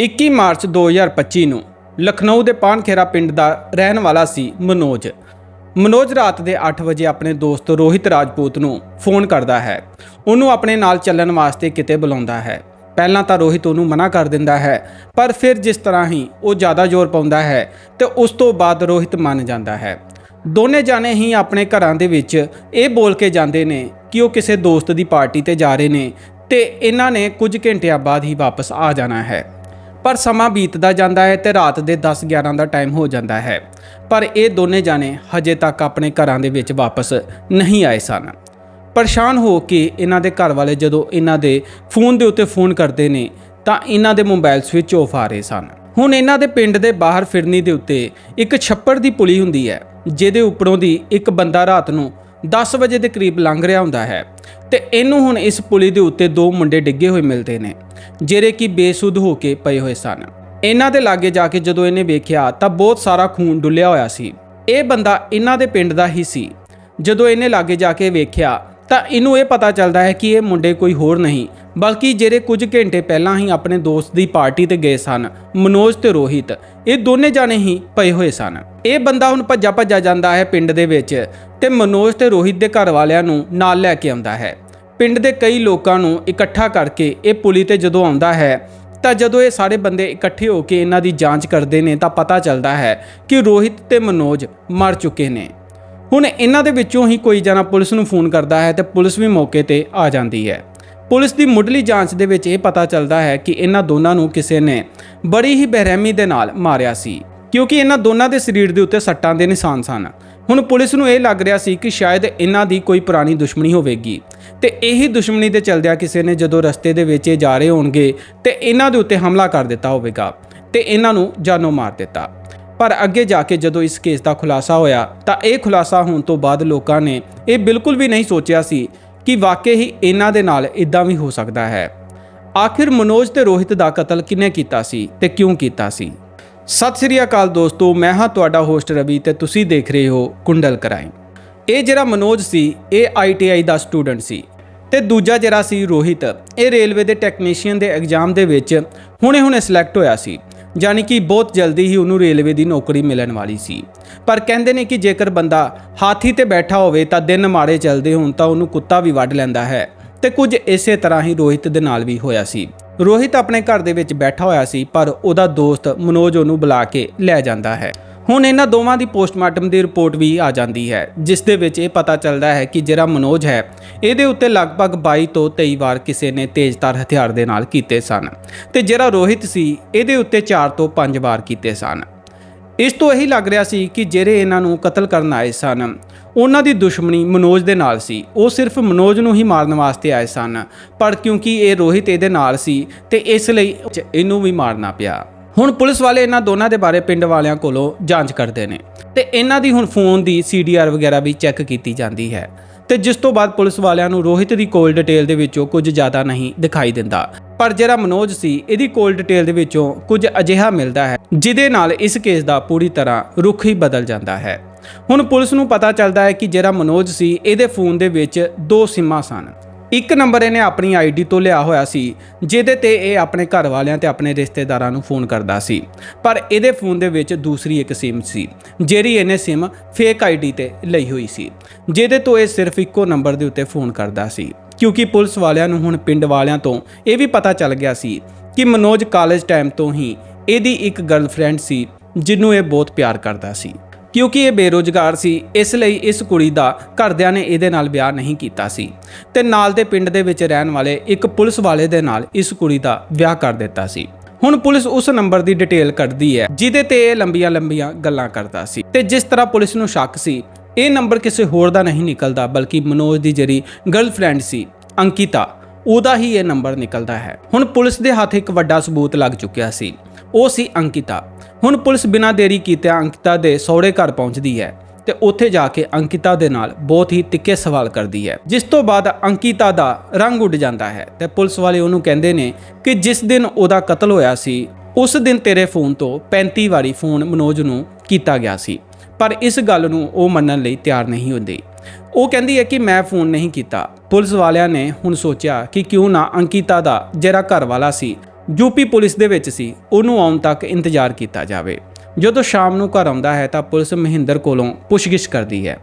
21 March 2025 ਨੂੰ ਲਖਨਊ ਦੇ ਪਾਨਖੇਰਾ ਪਿੰਡ ਦਾ ਰਹਿਣ ਵਾਲਾ ਸੀ ਮਨੋਜ। ਮਨੋਜ ਰਾਤ ਦੇ 8 ਵਜੇ ਆਪਣੇ ਦੋਸਤ ਰੋਹਿਤ ਰਾਜਪੂਤ ਨੂੰ ਫੋਨ ਕਰਦਾ ਹੈ। ਉਹਨੂੰ ਆਪਣੇ ਨਾਲ ਚੱਲਣ ਵਾਸਤੇ ਕਿਤੇ ਬੁਲਾਉਂਦਾ ਹੈ। ਪਹਿਲਾਂ ਤਾਂ ਰੋਹਿਤ ਉਹਨੂੰ ਮਨਾ ਕਰ ਦਿੰਦਾ ਹੈ, ਪਰ ਫਿਰ ਜਿਸ ਤਰ੍ਹਾਂ ਹੀ ਉਹ ਜ਼ਿਆਦਾ ਜ਼ੋਰ ਪਾਉਂਦਾ ਹੈ ਤੇ ਉਸ ਤੋਂ ਬਾਅਦ ਰੋਹਿਤ ਮੰਨ ਜਾਂਦਾ ਹੈ। ਦੋਨੇ ਜਾਣੇ ਹੀ ਆਪਣੇ ਘਰਾਂ ਦੇ ਵਿੱਚ ਇਹ ਬੋਲ ਕੇ ਜਾਂਦੇ ਨੇ ਕਿ ਉਹ ਕਿਸੇ ਦੋਸਤ ਦੀ ਪਾਰਟੀ ਤੇ ਜਾ ਰਹੇ ਨੇ ਤੇ ਇਹਨਾਂ ਨੇ ਕੁਝ ਘੰਟਿਆਂ ਬਾਅਦ ਹੀ ਵਾਪਸ ਆ ਜਾਣਾ ਹੈ। ਪਰ ਸਮਾਂ ਬੀਤਦਾ ਜਾਂਦਾ ਹੈ ਤੇ ਰਾਤ ਦੇ 10-11 ਦਾ ਟਾਈਮ ਹੋ ਜਾਂਦਾ ਹੈ। ਪਰ ਇਹ ਦੋਨੇ ਜਾਣੇ ਹਜੇ ਤੱਕ ਆਪਣੇ ਘਰਾਂ ਦੇ ਵਿੱਚ ਵਾਪਸ ਨਹੀਂ ਆਏ ਸਨ। ਪਰੇਸ਼ਾਨ ਹੋ ਕੇ ਇਹਨਾਂ ਦੇ ਘਰ ਵਾਲੇ ਜਦੋਂ ਇਹਨਾਂ ਦੇ ਫੋਨ ਦੇ ਉੱਤੇ ਫੋਨ ਕਰਦੇ ਨੇ, ਤਾਂ ਇਹਨਾਂ ਦੇ ਮੋਬਾਈਲ ਸਵਿਚ ਆਫ ਆ ਰਹੇ ਸਨ। ਹੁਣ ਇਹਨਾਂ ਦੇ ਪਿੰਡ ਦੇ ਬਾਹਰ ਫਿਰਨੀ ਦੇ ਉੱਤੇ ਇੱਕ ਛੱਪੜ ਦੀ ਪੁਲੀ ਹੁੰਦੀ ਹੈ, ਜਿਹਦੇ ਉੱਪਰੋਂ ਦੀ ਇੱਕ ਬੰਦਾ ਰਾਤ ਨੂੰ 10 ਵਜੇ ਦੇ ਕਰੀਬ ਲੰਘ ਰਿਹਾ ਹੁੰਦਾ ਹੈ ਤੇ ਇਹਨੂੰ ਹੁਣ ਇਸ ਪੁਲੀ ਦੇ ਉੱਤੇ ਦੋ ਮੁੰਡੇ ਡਿੱਗੇ ਹੋਏ ਮਿਲਦੇ ਨੇ, ਜਿਹੜੇ ਕਿ ਬੇਸੁੱਧ ਹੋ ਕੇ ਪਏ ਹੋਏ ਸਨ। ਇਹਨਾਂ ਦੇ ਲਾਗੇ ਜਾ ਕੇ ਜਦੋਂ ਇਹਨੇ ਵੇਖਿਆ ਤਾਂ ਬਹੁਤ ਸਾਰਾ ਖੂਨ ਡੁੱਲਿਆ ਹੋਇਆ ਸੀ। ਇਹ ਬੰਦਾ ਇਹਨਾਂ ਦੇ ਪਿੰਡ ਦਾ ਹੀ ਸੀ। ਜਦੋਂ ਇਹਨੇ ਲਾਗੇ ਜਾ ਕੇ ਵੇਖਿਆ ਤਾਂ ਇਹਨੂੰ ਇਹ ਪਤਾ ਚੱਲਦਾ ਹੈ ਕਿ ਇਹ ਮੁੰਡੇ ਕੋਈ ਹੋਰ ਨਹੀਂ, ਬਲਕਿ ਜਿਹੜੇ ਕੁਝ ਘੰਟੇ ਪਹਿਲਾਂ ਹੀ ਆਪਣੇ ਦੋਸਤ ਦੀ ਪਾਰਟੀ ਤੇ ਗਏ ਸਨ, ਮਨੋਜ ਤੇ ਰੋਹਿਤ। ਇਹ ਦੋਨੇ ਜਾਣੇ ਹੀ ਪਏ ਹੋਏ ਸਨ। ਇਹ ਬੰਦਾ ਹੁਣ ਭੱਜਾ ਭੱਜਾ ਜਾਂਦਾ ਹੈ ਪਿੰਡ ਦੇ ਵਿੱਚ ਤੇ ਮਨੋਜ ਤੇ ਰੋਹਿਤ ਦੇ ਘਰ ਵਾਲਿਆਂ ਨੂੰ ਨਾਲ ਲੈ ਕੇ ਆਉਂਦਾ ਹੈ। ਪਿੰਡ ਦੇ ਕਈ ਲੋਕਾਂ ਨੂੰ ਇਕੱਠਾ ਕਰਕੇ ਇਹ ਪੁਲੀ ਤੇ ਜਦੋਂ ਆਉਂਦਾ ਹੈ, ਤਾਂ ਜਦੋਂ ਇਹ ਸਾਰੇ ਬੰਦੇ ਇਕੱਠੇ ਹੋ ਕੇ ਇਹਨਾਂ ਦੀ ਜਾਂਚ ਕਰਦੇ ਨੇ, ਤਾਂ ਪਤਾ ਚੱਲਦਾ ਹੈ ਕਿ ਰੋਹਿਤ ਤੇ ਮਨੋਜ ਮਰ ਚੁੱਕੇ ਨੇ। ਹੁਣ ਇਹਨਾਂ ਦੇ ਵਿੱਚੋਂ ਹੀ ਕੋਈ ਜਣਾ ਪੁਲਿਸ ਨੂੰ ਫੋਨ ਕਰਦਾ ਹੈ ਤੇ ਪੁਲਿਸ ਵੀ ਮੌਕੇ ਤੇ ਆ ਜਾਂਦੀ ਹੈ। ਪੁਲਿਸ ਦੀ ਮੁੱਢਲੀ ਜਾਂਚ ਦੇ ਵਿੱਚ ਇਹ ਪਤਾ ਚੱਲਦਾ ਹੈ ਕਿ ਇਹਨਾਂ ਦੋਨਾਂ ਨੂੰ ਕਿਸੇ ਨੇ ਬੜੀ ਹੀ ਬੇਰਹਿਮੀ ਦੇ ਨਾਲ ਮਾਰਿਆ ਸੀ। ਕਿਉਂਕਿ ਇਹਨਾਂ ਦੋਨਾਂ ਦੇ ਸਰੀਰ ਦੇ ਉੱਤੇ ਸੱਟਾਂ ਦੇ ਨਿਸ਼ਾਨ ਸਨ। ਹੁਣ ਪੁਲਿਸ ਨੂੰ ਇਹ ਲੱਗ ਰਿਹਾ ਸੀ ਕਿ ਸ਼ਾਇਦ ਇਹਨਾਂ ਦੀ ਕੋਈ ਪੁਰਾਣੀ ਦੁਸ਼ਮਣੀ ਹੋਵੇਗੀ। ਤੇ ਇਹੀ ਦੁਸ਼ਮਣੀ ਦੇ ਚਲਦਿਆਂ ਕਿਸੇ ਨੇ ਜਦੋਂ ਰਸਤੇ ਦੇ ਵਿੱਚ ਇਹ ਜਾ ਰਹੇ ਹੋਣਗੇ, ਤੇ ਇਹਨਾਂ ਦੇ ਉੱਤੇ ਹਮਲਾ ਕਰ ਦਿੱਤਾ ਹੋਵੇਗਾ। ਤੇ ਇਹਨਾਂ ਨੂੰ ਜਾਨੋਂ ਮਾਰ ਦਿੱਤਾ। ਪਰ ਅੱਗੇ ਜਾ ਕੇ ਜਦੋਂ ਇਸ ਕੇਸ ਦਾ ਖੁਲਾਸਾ ਹੋਇਆ, ਤਾਂ ਇਹ ਖੁਲਾਸਾ ਹੋਣ ਤੋਂ ਬਾਅਦ ਲੋਕਾਂ ਨੇ ਇਹ ਬਿਲਕੁਲ ਵੀ ਨਹੀਂ ਸੋਚਿਆ ਸੀ ਕਿ ਵਾਕਈ ਹੀ ਇਹਨਾਂ ਦੇ ਨਾਲ ਇਦਾਂ ਵੀ ਹੋ ਸਕਦਾ ਹੈ। ਆਖਿਰ ਮਨੋਜ ਤੇ ਰੋਹਿਤ ਦਾ ਕਤਲ ਕਿਨੇ ਕੀਤਾ ਸੀ ਤੇ ਕਿਉਂ ਕੀਤਾ ਸੀ? ਸਤਿ ਸ੍ਰੀ ਅਕਾਲ ਦੋਸਤੋ, ਮੈਂ ਹਾਂ ਤੁਹਾਡਾ ਹੋਸਟ ਰਵੀ ਤੇ ਤੁਸੀਂ ਦੇਖ ਰਹੇ ਹੋ ਕੁੰਡਲ ਕਰਾਈਮ। ਇਹ ਜਿਹੜਾ ਮਨੋਜ ਸੀ, ਇਹ ਆਈਟੀਆਈ ਦਾ ਸਟੂਡੈਂਟ ਸੀ ਤੇ ਦੂਜਾ ਜਿਹੜਾ ਸੀ ਰੋਹਿਤ, ਇਹ ਰੇਲਵੇ ਦੇ ਟੈਕਨੀਸ਼ੀਅਨ ਦੇ ਐਗਜ਼ਾਮ ਦੇ ਵਿੱਚ ਹੁਣੇ-ਹੁਣੇ ਸਿਲੈਕਟ ਹੋਇਆ ਸੀ, ਯਾਨੀ ਕਿ ਬਹੁਤ ਜਲਦੀ ਹੀ ਉਹਨੂੰ ਰੇਲਵੇ ਦੀ ਨੌਕਰੀ ਮਿਲਣ ਵਾਲੀ ਸੀ। ਪਰ ਕਹਿੰਦੇ ਨੇ ਕਿ ਜੇਕਰ ਬੰਦਾ ਹਾਥੀ ਤੇ ਬੈਠਾ ਹੋਵੇ ਤਾਂ ਦਿਨ ਮਾੜੇ ਚੱਲਦੇ ਹੋਣ ਤਾਂ ਉਹਨੂੰ ਕੁੱਤਾ ਵੀ ਵੱਢ ਲੈਂਦਾ ਹੈ ਤੇ ਕੁਝ ਇਸੇ ਤਰ੍ਹਾਂ ਹੀ ਰੋਹਿਤ ਦੇ ਨਾਲ ਵੀ ਹੋਇਆ ਸੀ। ਰੋਹਿਤ ਆਪਣੇ ਘਰ ਦੇ ਵਿੱਚ ਬੈਠਾ ਹੋਇਆ ਸੀ, ਪਰ ਉਹਦਾ ਦੋਸਤ ਮਨੋਜ ਉਹਨੂੰ ਬੁਲਾ ਕੇ ਲੈ ਜਾਂਦਾ ਹੈ। ਹੁਣ ਇਹਨਾਂ ਦੋਵਾਂ ਦੀ ਪੋਸਟਮਾਰਟਮ ਦੀ ਰਿਪੋਰਟ ਵੀ ਆ ਜਾਂਦੀ ਹੈ, ਜਿਸ ਦੇ ਵਿੱਚ ਇਹ ਪਤਾ ਚੱਲਦਾ ਹੈ ਕਿ ਜਿਹੜਾ ਮਨੋਜ ਹੈ, ਇਹਦੇ ਉੱਤੇ ਲਗਭਗ 22 ਤੋਂ 23 ਵਾਰ ਕਿਸੇ ਨੇ ਤੇਜ਼ਧਾਰ ਹਥਿਆਰ ਦੇ ਨਾਲ ਕੀਤੇ ਸਨ ਤੇ ਜਿਹੜਾ ਰੋਹਿਤ ਸੀ, ਇਹਦੇ ਉੱਤੇ 4 ਤੋਂ 5 ਵਾਰ ਕੀਤੇ ਸਨ। ਇਸ ਤੋਂ ਇਹੀ ਲੱਗ ਰਿਹਾ ਸੀ ਕਿ ਜਿਹੜੇ ਇਹਨਾਂ ਨੂੰ ਕਤਲ ਕਰਨ ਆਏ ਸਨ ਉਹਨਾਂ ਦੀ ਦੁਸ਼ਮਣੀ ਮਨੋਜ ਦੇ ਨਾਲ ਸੀ। ਉਹ ਸਿਰਫ ਮਨੋਜ ਨੂੰ ਹੀ ਮਾਰਨ ਵਾਸਤੇ ਆਏ ਸਨ, ਪਰ ਕਿਉਂਕਿ ਇਹ ਰੋਹਿਤ ਇਹਦੇ ਨਾਲ ਸੀ, ਤੇ ਇਸ ਲਈ ਇਹਨੂੰ ਵੀ ਮਾਰਨਾ ਪਿਆ। ਹੁਣ ਪੁਲਿਸ ਵਾਲੇ ਇਹਨਾਂ ਦੋਨਾਂ ਦੇ ਬਾਰੇ ਪਿੰਡ ਵਾਲਿਆਂ ਕੋਲੋਂ ਜਾਂਚ ਕਰਦੇ ਨੇ। ਤੇ ਇਹਨਾਂ ਦੀ ਹੁਣ ਫੋਨ ਦੀ ਸੀਡੀਆਰ ਵਗੈਰਾ ਵੀ ਚੈੱਕ ਕੀਤੀ ਜਾਂਦੀ ਹੈ। ਤੇ ਜਿਸ ਤੋਂ ਬਾਅਦ ਪੁਲਿਸ ਵਾਲਿਆਂ ਨੂੰ ਰੋਹਿਤ ਦੀ ਕੋਲ ਡਿਟੇਲ ਦੇ ਵਿੱਚੋਂ ਕੁਝ ਜ਼ਿਆਦਾ ਨਹੀਂ ਦਿਖਾਈ ਦਿੰਦਾ। ਪਰ ਜਿਹੜਾ ਮਨੋਜ ਸੀ, ਇਹਦੀ ਕੋਲ ਡਿਟੇਲ ਦੇ ਵਿੱਚੋਂ ਕੁਝ ਅਜਿਹਾ ਮਿਲਦਾ ਹੈ, ਜਿਹਦੇ ਨਾਲ ਇਸ ਕੇਸ ਦਾ ਪੂਰੀ ਤਰ੍ਹਾਂ ਰੁਖ ਹੀ ਬਦਲ ਜਾਂਦਾ ਹੈ। ਹੁਣ ਪੁਲਿਸ ਨੂੰ ਪਤਾ ਚੱਲਦਾ ਹੈ ਕਿ ਜਿਹੜਾ ਮਨੋਜ ਸੀ, ਇਹਦੇ ਫੋਨ ਦੇ ਵਿੱਚ ਦੋ ਸਿਮਾਂ ਸਨ। ਇੱਕ ਨੰਬਰ ਇਹਨੇ ਆਪਣੀ ਆਈਡੀ ਤੋਂ ਲਿਆ ਹੋਇਆ ਸੀ, ਜਿਹਦੇ ਤੇ ਇਹ ਆਪਣੇ ਘਰ ਵਾਲਿਆਂ ਤੇ ਆਪਣੇ ਰਿਸ਼ਤੇਦਾਰਾਂ ਨੂੰ ਫੋਨ ਕਰਦਾ ਸੀ। ਪਰ ਇਹਦੇ ਫੋਨ ਦੇ ਵਿੱਚ ਦੂਸਰੀ ਇੱਕ ਸਿਮ ਸੀ, ਜਿਹੜੀ ਇਹਨੇ ਸਿਮ ਫੇਕ ਆਈਡੀ ਤੇ ਲਈ ਹੋਈ ਸੀ, ਜਿਹਦੇ ਤੋਂ ਇਹ ਸਿਰਫ ਇੱਕੋ ਨੰਬਰ ਦੇ ਉੱਤੇ ਫੋਨ ਕਰਦਾ ਸੀ। ਕਿਉਂਕਿ ਪੁਲਿਸ ਵਾਲਿਆਂ ਨੂੰ ਹੁਣ ਪਿੰਡ ਵਾਲਿਆਂ ਤੋਂ ਇਹ ਵੀ ਪਤਾ ਚੱਲ ਗਿਆ ਸੀ ਕਿ ਮਨੋਜ ਕਾਲਜ ਟਾਈਮ ਤੋਂ ਹੀ ਇਹਦੀ ਇੱਕ ਗਰਲਫ੍ਰੈਂਡ ਸੀ, ਜਿਹਨੂੰ ਇਹ ਬਹੁਤ ਪਿਆਰ ਕਰਦਾ ਸੀ। ਕਿਉਂਕਿ ਇਹ ਬੇਰੋਜ਼ਗਾਰ ਸੀ, ਇਸ ਲਈ ਇਸ ਕੁੜੀ ਦਾ ਘਰਦਿਆਂ ਨੇ ਇਹਦੇ ਨਾਲ ਵਿਆਹ ਨਹੀਂ ਕੀਤਾ ਸੀ। ਤੇ ਨਾਲ ਦੇ ਪਿੰਡ ਦੇ ਵਿੱਚ ਰਹਿਣ ਵਾਲੇ ਇੱਕ ਪੁਲਿਸ ਵਾਲੇ ਦੇ ਨਾਲ ਇਸ ਕੁੜੀ ਦਾ ਵਿਆਹ ਕਰ ਦਿੱਤਾ ਸੀ। ਹੁਣ ਪੁਲਿਸ ਉਸ ਨੰਬਰ ਦੀ ਡਿਟੇਲ ਕੱਢਦੀ ਹੈ, ਜਿਹਦੇ ਤੇ ਇਹ ਲੰਬੀਆਂ-ਲੰਬੀਆਂ ਗੱਲਾਂ ਕਰਦਾ ਸੀ। ਤੇ ਜਿਸ ਤਰ੍ਹਾਂ ਪੁਲਿਸ ਨੂੰ ਸ਼ੱਕ ਸੀ, ਇਹ ਨੰਬਰ ਕਿਸੇ ਹੋਰ ਦਾ ਨਹੀਂ ਨਿਕਲਦਾ, ਬਲਕਿ ਮਨੋਜ ਦੀ ਜਿਹੜੀ ਗਰਲਫ੍ਰੈਂਡ ਸੀ, ਅੰਕਿਤਾ, ਉਹਦਾ ਹੀ ਇਹ ਨੰਬਰ ਨਿਕਲਦਾ ਹੈ। ਹੁਣ ਪੁਲਿਸ ਦੇ ਹੱਥ ਇੱਕ ਵੱਡਾ ਸਬੂਤ ਲੱਗ ਚੁੱਕਿਆ ਸੀ। ਉਹ ਸੀ ਅੰਕਿਤਾ। ਹੁਣ ਪੁਲਿਸ ਬਿਨਾਂ ਦੇਰੀ ਕੀਤੇ ਅੰਕਿਤਾ ਦੇ ਸਹੁਰੇ ਘਰ ਪਹੁੰਚਦੀ ਹੈ ਤੇ ਉੱਥੇ ਜਾ ਕੇ ਅੰਕਿਤਾ ਦੇ ਨਾਲ ਬਹੁਤ ਹੀ ਤਿੱਖੇ ਸਵਾਲ ਕਰਦੀ ਹੈ। ਜਿਸ ਤੋਂ ਬਾਅਦ ਅੰਕਿਤਾ ਦਾ ਰੰਗ ਉੱਡ ਜਾਂਦਾ ਹੈ ਤੇ ਪੁਲਿਸ ਵਾਲੇ ਉਹਨੂੰ ਕਹਿੰਦੇ ਨੇ ਕਿ ਜਿਸ ਦਿਨ ਉਹਦਾ ਕਤਲ ਹੋਇਆ ਸੀ, ਉਸ ਦਿਨ ਤੇਰੇ ਫੋਨ ਤੋਂ 35 ਵਾਰੀ ਫੋਨ ਮਨੋਜ ਨੂੰ ਕੀਤਾ ਗਿਆ ਸੀ। ਪਰ ਇਸ ਗੱਲ ਨੂੰ ਉਹ ਮੰਨਣ ਲਈ ਤਿਆਰ ਨਹੀਂ ਹੁੰਦੀ। ਉਹ ਕਹਿੰਦੀ ਹੈ ਕਿ ਮੈਂ ਫੋਨ ਨਹੀਂ ਕੀਤਾ। ਪੁਲਿਸ ਵਾਲਿਆਂ ਨੇ ਹੁਣ ਸੋਚਿਆ ਕਿ ਕਿਉਂ ਨਾ ਅੰਕਿਤਾ ਦਾ ਜਿਹੜਾ ਘਰ ਵਾਲਾ ਸੀ ਯੂਪੀ ਪੁਲਿਸ ਦੇ ਵਿੱਚ ਸੀ, ਉਹਨੂੰ ਆਉਣ ਤੱਕ ਇੰਤਜ਼ਾਰ ਕੀਤਾ ਜਾਵੇ। ਜਦੋਂ ਸ਼ਾਮ ਨੂੰ ਘਰ ਆਉਂਦਾ ਹੈ ਤਾਂ ਪੁਲਿਸ ਮਹਿੰਦਰ ਕੋਲੋਂ ਪੁੱਛਗਿੱਛ ਕਰਦੀ ਹੈ।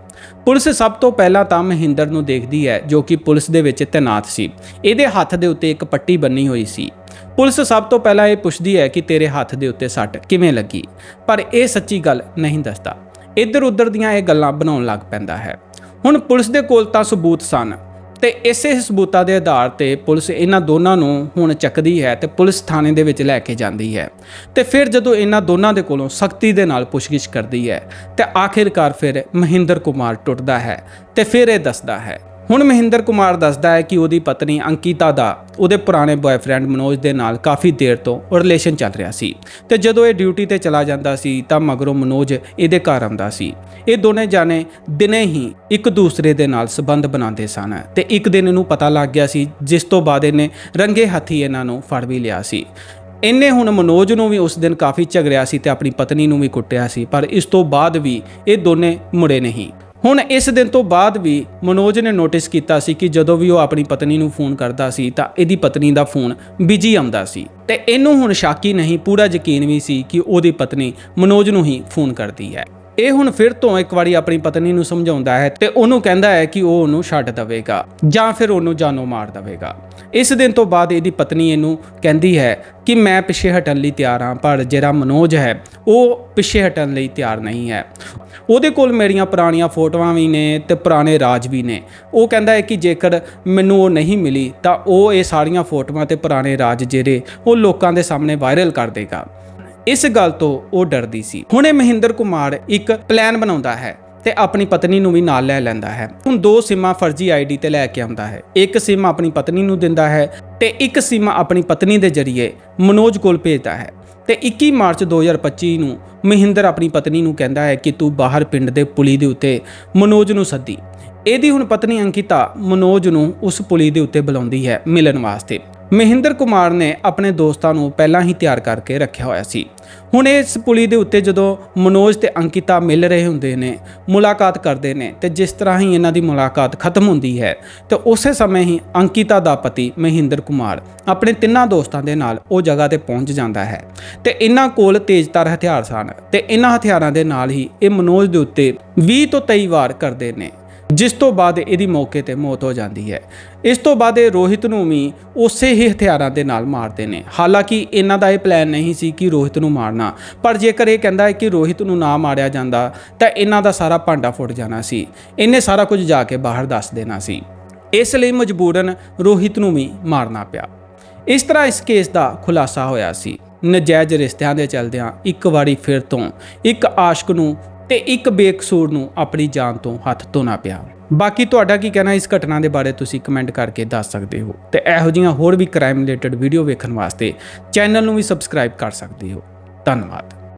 ਪੁਲਿਸ ਸਭ ਤੋਂ ਪਹਿਲਾਂ ਤਾਂ ਮਹਿੰਦਰ ਨੂੰ ਦੇਖਦੀ ਹੈ, ਜੋ ਕਿ ਪੁਲਿਸ ਦੇ ਵਿੱਚ ਤੈਨਾਤ ਸੀ। ਇਹਦੇ ਹੱਥ ਦੇ ਉੱਤੇ ਇੱਕ ਪੱਟੀ ਬੰਨੀ ਹੋਈ ਸੀ। ਪੁਲਿਸ ਸਭ ਤੋਂ ਪਹਿਲਾਂ ਇਹ ਪੁੱਛਦੀ ਹੈ ਕਿ ਤੇਰੇ ਹੱਥ ਦੇ ਉੱਤੇ ਸੱਟ ਕਿਵੇਂ ਲੱਗੀ? ਪਰ ਇਹ ਸੱਚੀ ਗੱਲ ਨਹੀਂ ਦੱਸਦਾ। ਇੱਧਰ ਉੱਧਰ ਦੀਆਂ ਇਹ ਗੱਲਾਂ ਬਣਾਉਣ ਲੱਗ ਪੈਂਦਾ ਹੈ। ਹੁਣ ਪੁਲਿਸ ਦੇ ਕੋਲ ਤਾਂ ਸਬੂਤ ਸਨ। ਤੇ ਇਸੇ ਸਬੂਤਾਂ ਦੇ ਆਧਾਰ ਤੇ ਪੁਲਿਸ ਇਹਨਾਂ ਦੋਨਾਂ ਨੂੰ ਹੁਣ ਚੱਕਦੀ ਹੈ ਤੇ ਪੁਲਿਸ ਥਾਣੇ ਦੇ ਵਿੱਚ ਲੈ ਕੇ ਜਾਂਦੀ ਹੈ। ਤੇ ਫਿਰ ਜਦੋਂ ਇਹਨਾਂ ਦੋਨਾਂ ਦੇ ਕੋਲੋਂ ਸਖਤੀ ਦੇ ਨਾਲ ਪੁੱਛਗਿੱਛ ਕਰਦੀ ਹੈ, ਤੇ ਆਖਿਰਕਾਰ ਫਿਰ ਮਹਿੰਦਰ ਕੁਮਾਰ ਟੁੱਟਦਾ ਹੈ ਤੇ ਫਿਰ ਇਹ ਦੱਸਦਾ ਹੈ ਹੁਣ ਮਹਿੰਦਰ ਕੁਮਾਰ ਦੱਸਦਾ ਹੈ ਕਿ ਉਹਦੀ ਪਤਨੀ ਅੰਕਿਤਾ ਦਾ ਉਹਦੇ ਪੁਰਾਣੇ ਬॉयਫ੍ਰੈਂਡ ਮਨੋਜ ਦੇ ਨਾਲ ਕਾਫੀ ਦੇਰ ਤੋਂ ਰਿਲੇਸ਼ਨ ਚੱਲ ਰਿਹਾ ਸੀ ਤੇ ਜਦੋਂ ਇਹ ਡਿਊਟੀ ਤੇ ਚਲਾ ਜਾਂਦਾ ਸੀ ਤਾਂ ਮਗਰੋਂ ਮਨੋਜ ਇਹਦੇ ਘਰ ਆਉਂਦਾ ਸੀ। ਇਹ ਦੋਨੇ ਜਾਣੇ ਦਿਨੇ ਹੀ ਇੱਕ ਦੂਸਰੇ ਦੇ ਨਾਲ ਸਬੰਧ ਬਣਾਉਂਦੇ ਸਨ ਤੇ ਇੱਕ ਦਿਨ ਇਹਨੂੰ ਪਤਾ ਲੱਗ ਗਿਆ ਸੀ, ਜਿਸ ਤੋਂ ਬਾਅਦ ਇਹਨੇ ਰੰਗੇ ਹੱਥੀ ਇਹਨਾਂ ਨੂੰ ਫੜ ਵੀ ਲਿਆ ਸੀ। ਇਹਨੇ ਹੁਣ ਮਨੋਜ ਨੂੰ ਵੀ ਉਸ ਦਿਨ ਕਾਫੀ ਝਗੜਿਆ ਸੀ ਤੇ ਆਪਣੀ ਪਤਨੀ ਨੂੰ ਵੀ ਕੁੱਟਿਆ ਸੀ, ਪਰ ਇਸ ਤੋਂ ਬਾਅਦ ਵੀ ਇਹ ਦੋਨੇ ਮੁੜੇ ਨਹੀਂ। ਹੁਣ ਇਸ ਦਿਨ ਤੋਂ ਬਾਅਦ ਵੀ ਮਨੋਜ ਨੇ ਨੋਟਿਸ ਕੀਤਾ ਸੀ ਕਿ ਜਦੋਂ ਵੀ ਉਹ ਆਪਣੀ ਪਤਨੀ ਨੂੰ ਫੋਨ ਕਰਦਾ ਸੀ ਤਾਂ ਇਹਦੀ ਪਤਨੀ ਦਾ ਫੋਨ ਬਿਜ਼ੀ ਆਉਂਦਾ ਸੀ। ਤੇ ਇਹਨੂੰ ਹੁਣ ਸ਼ੱਕੀ ਨਹੀਂ, ਪੂਰਾ ਯਕੀਨ ਵੀ ਸੀ ਕਿ ਉਹਦੀ ਪਤਨੀ ਮਨੋਜ ਨੂੰ ਹੀ ਫੋਨ ਕਰਦੀ ਹੈ। ਇਹ ਹੁਣ ਫਿਰ ਤੋਂ ਇੱਕ ਵਾਰੀ ਆਪਣੀ ਪਤਨੀ ਨੂੰ ਸਮਝਾਉਂਦਾ ਹੈ ਤੇ ਉਹਨੂੰ ਕਹਿੰਦਾ ਹੈ ਕਿ ਉਹ ਉਹਨੂੰ ਛੱਡ ਦੇਵੇਗਾ ਜਾਂ ਫਿਰ ਉਹਨੂੰ ਜਾਨੋਂ ਮਾਰ ਦੇਵੇਗਾ। ਇਸ ਦਿਨ ਤੋਂ ਬਾਅਦ ਇਹਦੀ ਪਤਨੀ ਇਹਨੂੰ ਕਹਿੰਦੀ ਹੈ ਕਿ ਮੈਂ ਪਿੱਛੇ ਹਟਣ ਲਈ ਤਿਆਰ ਹਾਂ, ਪਰ ਜਿਹੜਾ ਮਨੋਜ ਹੈ, ਉਹ ਪਿੱਛੇ ਹਟਣ ਲਈ ਤਿਆਰ ਨਹੀਂ ਹੈ। ਉਹਦੇ ਕੋਲ ਮੇਰੀਆਂ ਪੁਰਾਣੀਆਂ ਫੋਟੋਆਂ ਵੀ ਨੇ ਤੇ ਪੁਰਾਣੇ ਰਾਜ ਵੀ ਨੇ। ਉਹ ਕਹਿੰਦਾ ਹੈ ਕਿ ਜੇਕਰ ਮੈਨੂੰ ਉਹ ਨਹੀਂ ਮਿਲੀ ਤਾਂ ਉਹ ਇਹ ਸਾਰੀਆਂ ਫੋਟੋਆਂ ਤੇ ਪੁਰਾਣੇ ਰਾਜ ਜਿਹੜੇ ਉਹ ਲੋਕਾਂ ਦੇ ਸਾਹਮਣੇ ਵਾਇਰਲ ਕਰ ਦੇਗਾ। ਇਸ ਗੱਲ ਤੋਂ ਉਹ ਡਰਦੀ ਸੀ। ਹੁਣੇ ਮਹਿੰਦਰ ਕੁਮਾਰ ਇੱਕ ਪਲਾਨ ਬਣਾਉਂਦਾ ਹੈ ਤੇ ਆਪਣੀ ਪਤਨੀ ਨੂੰ ਵੀ ਨਾਲ ਲੈ ਲੈਂਦਾ ਹੈ। ਹੁਣ ਦੋ ਸਿਮਾਂ ਫਰਜ਼ੀ ਆਈਡੀ ਤੇ ਲੈ ਕੇ ਆਉਂਦਾ ਹੈ। ਇੱਕ ਸਿਮ ਆਪਣੀ ਪਤਨੀ ਨੂੰ ਦਿੰਦਾ ਹੈ ਤੇ ਇੱਕ ਸਿਮ ਆਪਣੀ ਪਤਨੀ ਦੇ ਜ਼ਰੀਏ ਮਨੋਜ ਕੋਲ ਭੇਜਦਾ ਹੈ। ਤੇ 21 ਮਾਰਚ 2025 ਨੂੰ ਮਹਿੰਦਰ ਆਪਣੀ ਪਤਨੀ ਨੂੰ ਕਹਿੰਦਾ ਹੈ ਕਿ ਤੂੰ ਬਾਹਰ ਪਿੰਡ ਦੇ ਪੁਲੀ ਦੇ ਉੱਤੇ ਮਨੋਜ ਨੂੰ ਸੱਦੀ। ਇਹਦੀ ਹੁਣ ਪਤਨੀ ਅੰਕਿਤਾ ਮਨੋਜ ਨੂੰ ਉਸ ਪੁਲੀ ਦੇ ਉੱਤੇ ਬੁਲਾਉਂਦੀ ਹੈ ਮਿਲਣ ਵਾਸਤੇ। ਮਹਿੰਦਰ ਕੁਮਾਰ ਨੇ ਆਪਣੇ ਦੋਸਤਾਂ ਨੂੰ ਪਹਿਲਾਂ ਹੀ ਤਿਆਰ ਕਰਕੇ ਰੱਖਿਆ ਹੋਇਆ ਸੀ। ਹੁਣ ਇਸ ਪੁਲੀ ਦੇ ਉੱਤੇ ਜਦੋਂ ਮਨੋਜ ਤੇ ਅੰਕਿਤਾ ਮਿਲ ਰਹੇ ਹੁੰਦੇ ਨੇ, ਮੁਲਾਕਾਤ ਕਰਦੇ ਨੇ ਤੇ ਜਿਸ ਤਰ੍ਹਾਂ ਹੀ ਇਹਨਾਂ ਦੀ ਮੁਲਾਕਾਤ ਖਤਮ ਹੁੰਦੀ ਹੈ, ਤੇ ਉਸੇ ਸਮੇਂ ਹੀ ਅੰਕਿਤਾ ਦਾ ਪਤੀ ਮਹਿੰਦਰ ਕੁਮਾਰ ਆਪਣੇ ਤਿੰਨਾਂ ਦੋਸਤਾਂ ਦੇ ਨਾਲ ਉਹ ਜਗ੍ਹਾ ਤੇ ਪਹੁੰਚ ਜਾਂਦਾ ਹੈ। ਤੇ ਇਹਨਾਂ ਕੋਲ ਤੇਜ਼ਧਾਰ ਹਥਿਆਰ ਸਨ ਤੇ ਇਹਨਾਂ ਹਥਿਆਰਾਂ ਦੇ ਨਾਲ ਹੀ ਇਹ ਮਨੋਜ ਦੇ ਉੱਤੇ 20 ਤੋਂ 23 ਵਾਰ ਕਰਦੇ ਨੇ। ਜਿਸ ਤੋਂ ਬਾਅਦ ਇਹਦੀ ਮੌਕੇ ਤੇ ਮੌਤ ਹੋ ਜਾਂਦੀ ਹੈ। ਇਸ ਤੋਂ ਬਾਅਦ ਇਹ ਰੋਹਿਤ ਨੂੰ ਵੀ ਉਸੇ ਹੀ ਹਥਿਆਰਾਂ ਦੇ ਨਾਲ ਮਾਰਦੇ ਨੇ। ਹਾਲਾਂਕਿ ਇਹਨਾਂ ਦਾ ਇਹ ਪਲਾਨ ਨਹੀਂ ਸੀ ਕਿ ਰੋਹਿਤ ਨੂੰ ਮਾਰਨਾ, ਪਰ ਜੇਕਰ ਇਹ ਕਹਿੰਦਾ ਹੈ ਕਿ ਰੋਹਿਤ ਨੂੰ ਨਾ ਮਾਰਿਆ ਜਾਂਦਾ, ਤਾਂ ਇਹਨਾਂ ਦਾ ਸਾਰਾ ਭਾਂਡਾ ਫੁੱਟ ਜਾਣਾ ਸੀ। ਇਹਨੇ ਸਾਰਾ ਕੁਝ ਜਾ ਕੇ ਬਾਹਰ ਦੱਸ ਦੇਣਾ ਸੀ। ਇਸ ਲਈ ਮਜਬੂਰਨ ਰੋਹਿਤ ਨੂੰ ਵੀ ਮਾਰਨਾ ਪਿਆ। ਇਸ ਤਰ੍ਹਾਂ ਇਸ ਕੇਸ ਦਾ ਖੁਲਾਸਾ ਹੋਇਆ ਸੀ। ਨਜਾਇਜ਼ ਰਿਸ਼ਤਿਆਂ ਦੇ ਚਲਦਿਆਂ ਇੱਕ ਵਾਰੀ ਫਿਰ ਤੋਂ ਇੱਕ ਆਸ਼ਕ ਨੂੰ ਤੇ ਇੱਕ ਬੇਕਸੂਰ ਨੂੰ ਆਪਣੀ ਜਾਨ ਤੋਂ ਹੱਥ ਧੋਣਾ ਪਿਆ। ਬਾਕੀ ਤੁਹਾਡਾ ਕੀ ਕਹਿਣਾ ਇਸ ਘਟਨਾ ਦੇ ਬਾਰੇ ਤੁਸੀਂ ਕਮੈਂਟ ਕਰਕੇ ਦੱਸ ਸਕਦੇ ਹੋ ਤੇ ਇਹੋ ਜਿਹੀਆਂ ਹੋਰ ਵੀ ਕ੍ਰਾਈਮ ਰਿਲੇਟਡ ਵੀਡੀਓ ਵੇਖਣ ਵਾਸਤੇ ਚੈਨਲ ਨੂੰ ਵੀ ਸਬਸਕ੍ਰਾਈਬ ਕਰ ਸਕਦੇ ਹੋ। ਧੰਨਵਾਦ।